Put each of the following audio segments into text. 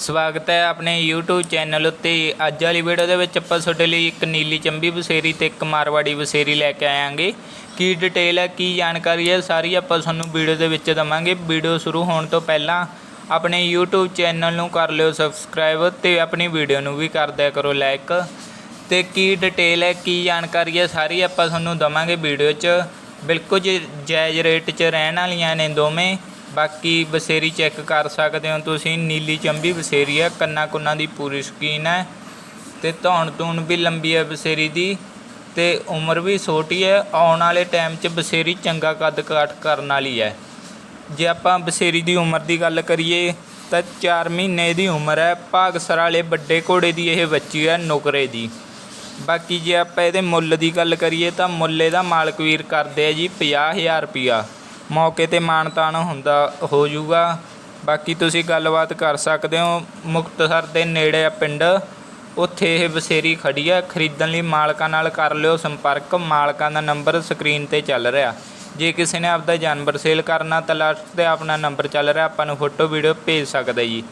ਸਵਾਗਤ ਹੈ ਆਪਣੇ YouTube ਚੈਨਲ ਉੱਤੇ। ਅੱਜ ਵਾਲੀ ਵੀਡੀਓ ਦੇ ਵਿੱਚ ਆਪਾਂ ਤੁਹਾਡੇ ਲਈ ਇੱਕ ਨੀਲੀ ਚੰਬੀ ਬਸੇਰੀ ਤੇ ਇੱਕ ਮਾਰਵਾੜੀ ਬਸੇਰੀ ਲੈ ਕੇ ਆਵਾਂਗੇ ਕੀ ਡਿਟੇਲ ਹੈ, ਕੀ ਜਾਣਕਾਰੀ ਹੈ, ਸਾਰੀ ਆਪਾਂ ਤੁਹਾਨੂੰ ਵੀਡੀਓ ਦੇ ਵਿੱਚ ਦਵਾਂਗੇ। ਵੀਡੀਓ ਸ਼ੁਰੂ ਹੋਣ ਤੋਂ ਪਹਿਲਾਂ ਆਪਣੇ YouTube ਚੈਨਲ ਨੂੰ ਕਰ ਲਿਓ ਸਬਸਕ੍ਰਾਈਬ ਤੇ ਆਪਣੀ ਵੀਡੀਓ ਨੂੰ ਵੀ ਕਰ ਦਿਆ ਕਰੋ ਲਾਈਕ ਤੇ ਕੀ ਡਿਟੇਲ ਹੈ, ਕੀ ਜਾਣਕਾਰੀ ਹੈ, ਸਾਰੀ ਆਪਾਂ ਤੁਹਾਨੂੰ ਦਵਾਂਗੇ ਵੀਡੀਓ 'ਚ। ਬਿਲਕੁਲ ਜੀ, ਜਾਇਜ਼ ਰੇਟ 'ਚ ਰਹਿਣ ਵਾਲੀਆਂ ਨੇ ਦੋਵੇਂ। ਬਾਕੀ ਬਸੇਰੀ ਚੈੱਕ ਕਰ ਸਕਦੇ ਹੋ ਤੁਸੀਂ, ਨੀਲੀ ਚੰਬੀ ਬਸੇਰੀ ਹੈ, ਕੰਨਾ ਕੁੰਨਾ ਦੀ ਪੂਰੀ ਸਕੀਨ ਹੈ ਤੇ ਧੌਣ ਧੂਣ ਵੀ ਲੰਬੀ ਹੈ ਬਸੇਰੀ ਦੀ ਤੇ ਉਮਰ ਵੀ ਛੋਟੀ ਹੈ, ਆਉਣ ਵਾਲੇ ਟਾਈਮ 'ਚ ਬਸੇਰੀ ਚੰਗਾ ਕੱਦ ਕਾਠ ਕਰਨ ਵਾਲੀ ਹੈ। ਜੇ ਆਪਾਂ ਬਸੇਰੀ ਦੀ ਉਮਰ ਦੀ ਗੱਲ ਕਰੀਏ ਤਾਂ 4 ਮਹੀਨੇ ਦੀ ਉਮਰ ਹੈ, ਭਾਗਸਰ ਵਾਲੇ ਵੱਡੇ ਘੋੜੇ ਦੀ ਇਹ ਬੱਚੀ ਹੈ ਨੁਕਰੇ ਦੀ। ਬਾਕੀ ਜੇ ਆਪਾਂ ਇਹਦੇ ਮੁੱਲ ਦੀ ਗੱਲ ਕਰੀਏ ਤਾਂ ਮੁੱਲ ਇਹਦਾ ਮਾਲਕ ਵੀਰ ਕਰਦੇ ਆ ਜੀ 50000 ਰੁਪਿਆ ਮੌਕੇ ਤੇ ਮਾਣ ਤਾਣ ਹੁੰਦਾ ਹੋ ਜੂਗਾ ਬਾਕੀ ਤੁਸੀਂ ਗੱਲਬਾਤ ਕਰ ਸਕਦੇ ਹੋ। ਮੁਕਤਸਰ ਦੇ ਨੇੜੇ ਆ ਪਿੰਡ। ਉੱਥੇ ਇਹ ਬਸੇਰੀ ਖੜੀ ਆ। ਖਰੀਦਣ ਲਈ ਮਾਲਕਾਂ ਨਾਲ ਕਰ ਲਿਓ ਸੰਪਰਕ। ਮਾਲਕਾਂ ਦਾ ਨੰਬਰ ਸਕਰੀਨ ਤੇ ਚੱਲ ਰਿਹਾ। ਜੇ ਕਿਸੇ ਨੇ ਆਪਦਾ ਜਾਨਵਰ ਸੇਲ ਕਰਨਾ ਤਾਂ ਲਾਸਟ ਤੇ ਆਪਣਾ ਨੰਬਰ ਚੱਲ ਰਿਹਾ, ਆਪਾਂ ਨੂੰ ਫੋਟੋ, ਵੀਡੀਓ ਭੇਜ ਸਕਦਾ ਜੀ।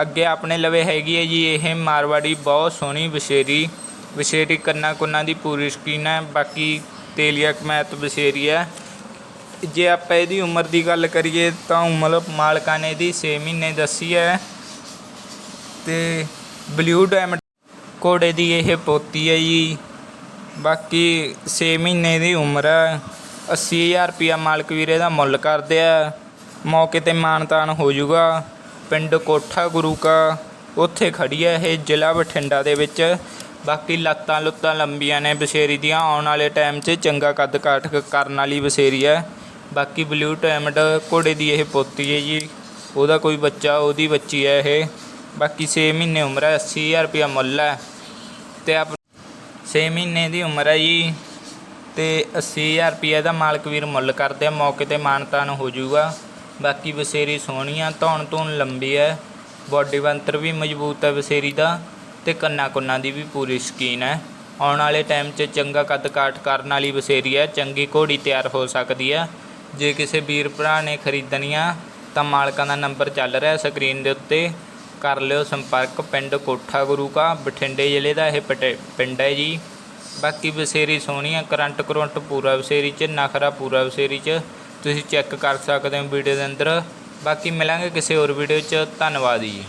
ਅੱਗੇ ਆਪਣੇ ਲਵੇ ਹੈਗੀ ਹੈ ਜੀ ਇਹ ਮਾਰਵਾੜੀ ਬਹੁਤ ਸੋਹਣੀ ਬਸ਼ੇਰੀ ਬਸ਼ੇਰੀ ਕੰਨਾ ਕੁੰਨਾ ਦੀ ਪੂਰੀ ਸਕੀਨ ਹੈ। ਬਾਕੀ ਤੇਲੀਆ ਕਮੈਤ ਬਸ਼ੇਰੀ ਹੈ। ਜੇ ਆਪਾਂ ਇਹਦੀ ਉਮਰ ਦੀ ਗੱਲ ਕਰੀਏ ਤਾਂ ਉਮਰ ਮਾਲਕਾਂ ਨੇ ਇਹਦੀ 6 ਮਹੀਨੇ ਦੱਸੀ ਹੈ ਤੇ ਬਲੂ ਡਾਇਮੰਡ ਘੋੜੇ ਦੀ ਇਹ ਪੋਤੀ ਹੈ ਜੀ। ਬਾਕੀ 6 ਮਹੀਨੇ ਦੀ ਉਮਰ ਹੈ। 80000 ਰੁਪਿਆ ਮਾਲਕ ਵੀਰੇ ਦਾ ਮੁੱਲ ਕਰਦੇ ਆ। ਮੌਕੇ ਤੇ ਮਾਨਤਾਨ ਹੋ ਜਾਊਗਾ। ਪਿੰਡ ਕੋਠਾ ਗੁਰੂ ਕਾ, ਉੱਥੇ ਖੜੀ ਹੈ ਇਹ ਜ਼ਿਲ੍ਹਾ ਬਠਿੰਡਾ ਦੇ ਵਿੱਚ। ਬਾਕੀ ਲੱਤਾਂ ਲੁੱਤਾਂ ਲੰਬੀਆਂ ਨੇ, ਬਸੇਰੀ ਦੀਆਂ ਆਉਣ ਵਾਲੇ ਟਾਈਮ 'ਚ ਚੰਗਾ ਕੱਦ ਕਾਠ ਕਰਨ ਵਾਲੀ ਬਸੇਰੀ ਹੈ। ਬਾਕੀ ਬਲੂ ਟੈਮਡ ਘੋੜੇ ਦੀ ਇਹ ਪੋਤੀ ਹੈ ਜੀ। ਉਹਦਾ ਕੋਈ ਬੱਚਾ, ਉਹਦੀ ਬੱਚੀ ਹੈ ਇਹ। ਬਾਕੀ 6 ਮਹੀਨੇ ਉਮਰ ਹੈ 80000 ਰੁਪਿਆ ਮੁੱਲ ਹੈ। ਤੇ ਆਪ 6 ਮਹੀਨੇ ਦੀ ਉਮਰ ਹੈ ਜੀ। ਤੇ 80000 ਰੁਪਏ ਦਾ ਮਾਲਕ ਵੀਰ ਮੁੱਲ ਕਰਦੇ ਆ, ਮੌਕੇ ਤੇ ਮਾਨਤਾਨ ਹੋ ਜਾਊਗਾ। ਬਾਕੀ ਬਸੇਰੀ ਸੋਹਣੀ ਆ, ਧੌਣ ਧੂਣ ਲੰਬੀ ਹੈ। ਬਾਡੀ ਬੰਤਰ ਵੀ ਮਜ਼ਬੂਤ ਹੈ ਬਸੇਰੀ ਦਾ, ਤੇ ਕੰਨਾ ਕੁੰਨਾ ਦੀ ਵੀ ਪੂਰੀ ਸਕੀਨ ਹੈ। ਆਉਣ ਵਾਲੇ ਟਾਈਮ 'ਚ ਚੰਗਾ ਕੱਦ ਕਾਠ ਕਰਨ ਵਾਲੀ ਬਸੇਰੀ ਹੈ, ਚੰਗੀ ਘੋੜੀ ਤਿਆਰ ਹੋ ਸਕਦੀ ਹੈ। ਜੇ ਕਿਸੇ ਵੀਰ ਭਰਾ ਨੇ ਖਰੀਦਣੀਆਂ ਤਾਂ ਮਾਲਕਾਂ ਦਾ ਨੰਬਰ ਚੱਲ ਰਿਹਾ ਸਕਰੀਨ ਦੇ ਉੱਤੇ। ਕਰ ਲਿਓ ਸੰਪਰਕ, ਪਿੰਡ ਕੋਠਾ ਗੁਰੂ ਕਾ, ਬਠਿੰਡੇ ਜ਼ਿਲ੍ਹੇ ਦਾ ਇਹ ਪਟੇ- ਪਿੰਡ ਹੈ ਜੀ। ਬਾਕੀ ਬਸੇਰੀ ਸੋਹਣੀ ਆ, ਕਰੰਟ ਕਰੰਟ ਪੂਰਾ ਬਸੇਰੀ ਚ, ਨਖਰਾ ਪੂਰਾ ਬਸੇਰੀ ਚ। ਤੁਸੀਂ ਚੈੱਕ ਕਰ ਸਕਦੇ ਹੋ ਵੀਡੀਓ ਦੇ ਅੰਦਰ। ਬਾਕੀ ਮਿਲਾਂਗੇ ਕਿਸੇ ਹੋਰ ਵੀਡੀਓ ਚ। ਧੰਨਵਾਦ ਜੀ।